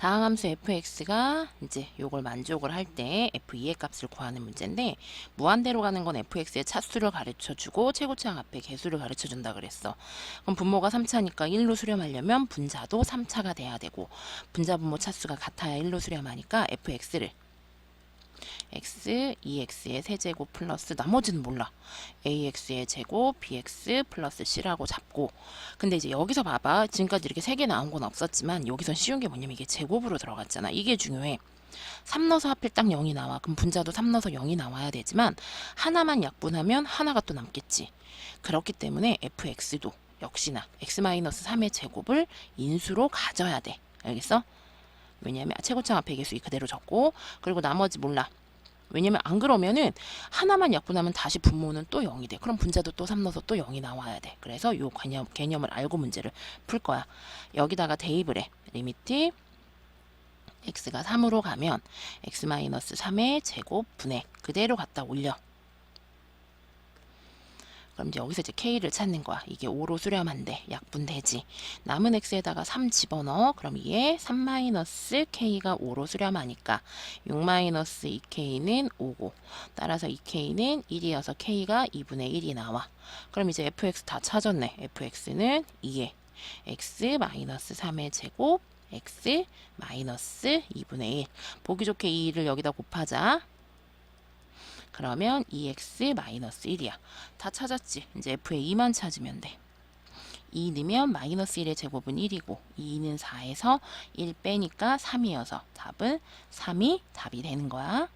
다항함수 fx가 이제 요걸 만족을 할 때 f2의 값을 구하는 문제인데 무한대로 가는 건 fx의 차수를 가르쳐 주고 최고차항 앞에 개수를 가르쳐 준다 그랬어. 그럼 분모가 3차니까 1로 수렴하려면 분자도 3차가 돼야 되고 분자 분모 차수가 같아야 1로 수렴하니까 fx를 x, 2x의 세제곱 플러스 나머지는 몰라. ax의 제곱, bx 플러스 c라고 잡고 근데 이제 여기서 봐봐. 지금까지 이렇게 세 개 나온 건 없었지만 여기선 쉬운 게 뭐냐면 이게 제곱으로 들어갔잖아. 이게 중요해. 3 넣어서 하필 딱 0이 나와. 그럼 분자도 3 넣어서 0이 나와야 되지만 하나만 약분하면 하나가 또 남겠지. 그렇기 때문에 fx도 역시나 x-3의 제곱을 인수로 가져야 돼. 알겠어? 왜냐면 최고창 앞에 개수 그대로 적고 그리고 나머지 몰라. 왜냐면 안 그러면은 하나만 약분하면 다시 분모는 또 0이 돼. 그럼 분자도 또 3 넣어서 또 0이 나와야 돼. 그래서 요 개념, 개념을 알고 문제를 풀 거야. 여기다가 대입을 해. 리미트 x가 3으로 가면 x-3의 제곱 분의 그대로 갖다 올려. 그럼 이제 여기서 이제 k를 찾는 거야. 이게 5로 수렴한 데 약분되지. 남은 x에다가 3 집어넣어. 그럼 이에 3-k가 5로 수렴하니까 6-2k는 5고 따라서 2k는 1이어서 k가 2분의 1이 나와. 그럼 이제 fx 다 찾았네. fx는 2에 x-3의 제곱 x 마이너스 2분의 1 보기 좋게 2를 여기다 곱하자. 그러면 2x 마이너스 1이야. 다 찾았지. 이제 f의 2만 찾으면 돼. 2 넣으면 마이너스 1의 제곱은 1이고 2는 4에서 1 빼니까 3이어서 답은 3이 답이 되는 거야.